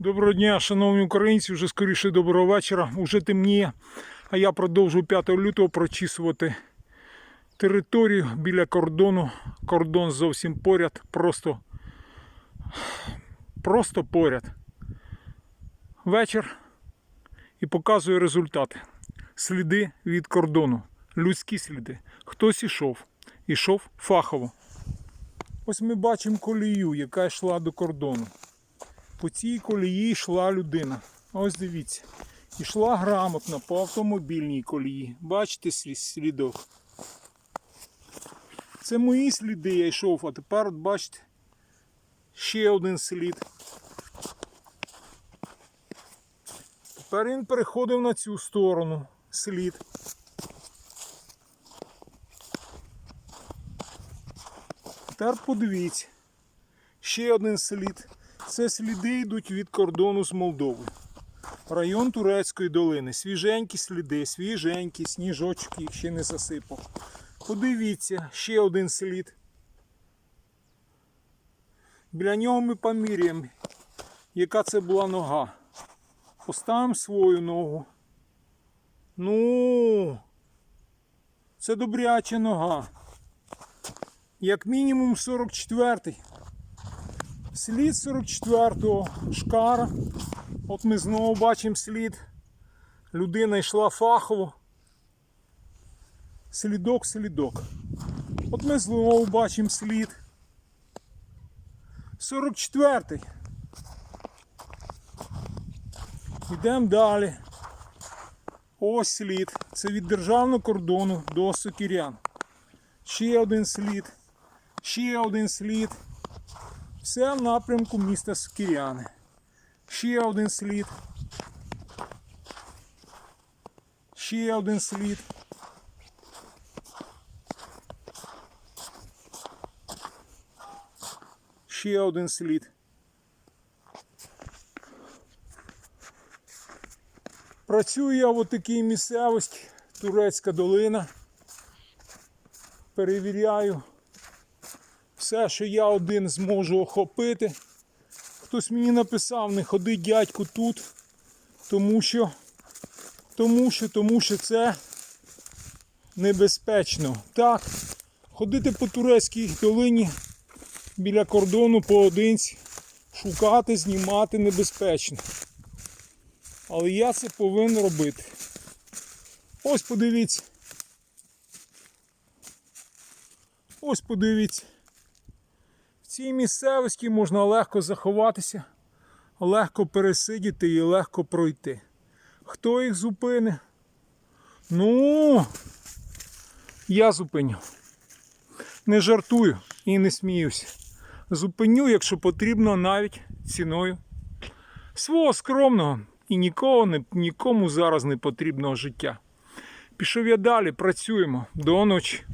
Доброго дня, шановні українці, вже скоріше доброго вечора. Уже темніє, а я продовжую 5 лютого прочісувати територію біля кордону. Кордон зовсім поряд, просто, просто поряд. Вечір і показую результати. Сліди від кордону, людські сліди. Хтось ішов, ішов фахово. Ось ми бачимо колію, яка йшла до кордону. По цій колії йшла людина. Ось дивіться. Ішла грамотно по автомобільній колії. Бачите слі- слідок? Це мої сліди я йшов, а тепер от бачите ще один слід. Тепер він переходив на цю сторону слід. Тепер подивіться. Ще один слід. Це сліди йдуть від кордону з Молдовою. Район Турецької долини. Свіженькі сліди, свіженькі, сніжочок їх ще не засипав. Подивіться, ще один слід. Біля нього ми поміряємо, яка це була нога. Поставимо свою ногу. Ну, це добряча нога. Як мінімум 44-й. Слід 44-го шкара. От ми знову бачимо слід. Людина йшла фахово. Слідок, слідок. От ми знову бачимо слід. 44-й. Йдемо далі. Ось слід. Це від державного кордону до Сокірян. Ще один слід. Ще один слід. Все в напрямку міста Сокіряни. Ще один слід. Ще один слід. Ще один слід. Працюю я в такій місцевості, Турецька долина. Перевіряю все, що я один зможу охопити. Хтось мені написав, не ходи дядьку тут, тому що, тому що, тому що це небезпечно. Так, ходити по турецькій долині біля кордону поодинці, шукати, знімати небезпечно. Але я це повинен робити. Ось подивіться. Ось подивіться. Цій місцевості можна легко заховатися, легко пересидіти і легко пройти. Хто їх зупине? Ну, я зупиню. Не жартую і не сміюся. Зупиню, якщо потрібно, навіть ціною свого скромного і нікого нікому зараз не потрібного життя. Пішов я далі, працюємо до ночі.